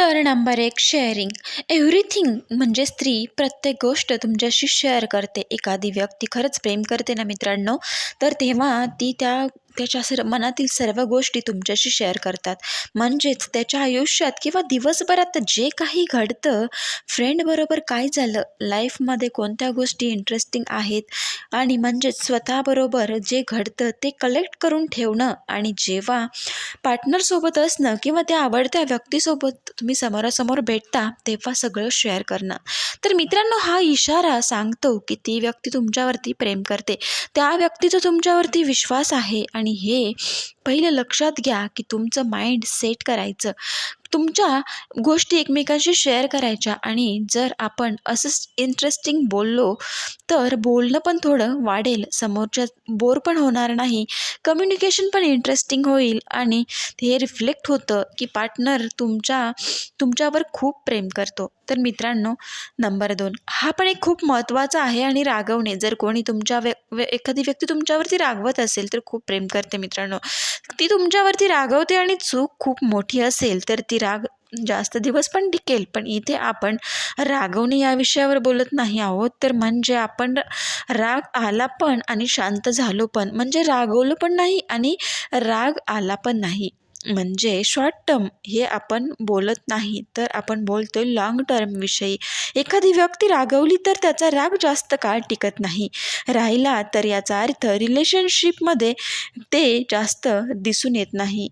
तर नंबर एक sharing everything म्हणजे स्त्री प्रत्येक गोष्ट तुमच्याशी शेअर करते. एखादी व्यक्ती खरंच प्रेम करते ना मित्रांनो तर तेव्हा ती त्या त्याच्या सर मनातील सर्व गोष्टी तुमच्याशी शेअर करतात. म्हणजेच त्याच्या आयुष्यात किंवा दिवसभरात जे काही घडतं फ्रेंडबरोबर काय झालं लाईफमध्ये कोणत्या गोष्टी इंटरेस्टिंग आहेत आणि म्हणजेच स्वतःबरोबर जे घडतं ते कलेक्ट करून ठेवणं आणि जेव्हा पार्टनरसोबत असणं किंवा त्या आवडत्या व्यक्तीसोबत तुम्ही समोरासमोर भेटता तेव्हा सगळं शेअर करणं. तर मित्रांनो हा इशारा सांगतो की ती व्यक्ती तुमच्यावरती प्रेम करते. त्या व्यक्तीचा तुमच्यावरती विश्वास आहे आणि हे पहिलं लक्षात घ्या की तुमचं माइंड सेट करायचं. तुमच्या गोष्टी एकमेकांशी शेअर करायच्या आणि जर आपण असंच इंटरेस्टिंग बोललो तर बोलणं पण थोडं वाढेल. समोरच्या बोर पण होणार नाही. कम्युनिकेशन पण इंटरेस्टिंग होईल आणि हे रिफ्लेक्ट होतं की पार्टनर तुमच्या तुमच्यावर खूप प्रेम करतो. तर मित्रांनो नंबर दोन. हा पण एक खूप महत्त्वाचा आहे आणि रागवणे. जर कोणी तुमच्या व्य एखादी व्यक्ती तुमच्यावरती रागवत असेल तर खूप प्रेम करते मित्रांनो. ती तुमच्यावरती रागवते आणि चूक खूप मोठी असेल तर ती राग जास्त दिवस पण टिकेल. पण इथे आपण रागवणे या विषयावर बोलत नाही आहोत. तर म्हणजे आपण राग आला पण आणि शांत झालो पण म्हणजे रागवलो पण नाही आणि राग आला पण नाही. म्हणजे शॉर्ट टर्म हे आपण बोलत नाही तर आपण बोलतो आहे लाँग टर्मविषयी एखादी व्यक्ती रागवली तर त्याचा राग जास्त काळ टिकत नाही. राहिला तर याचा अर्थ रिलेशनशिपमध्ये ते जास्त दिसून येत नाही.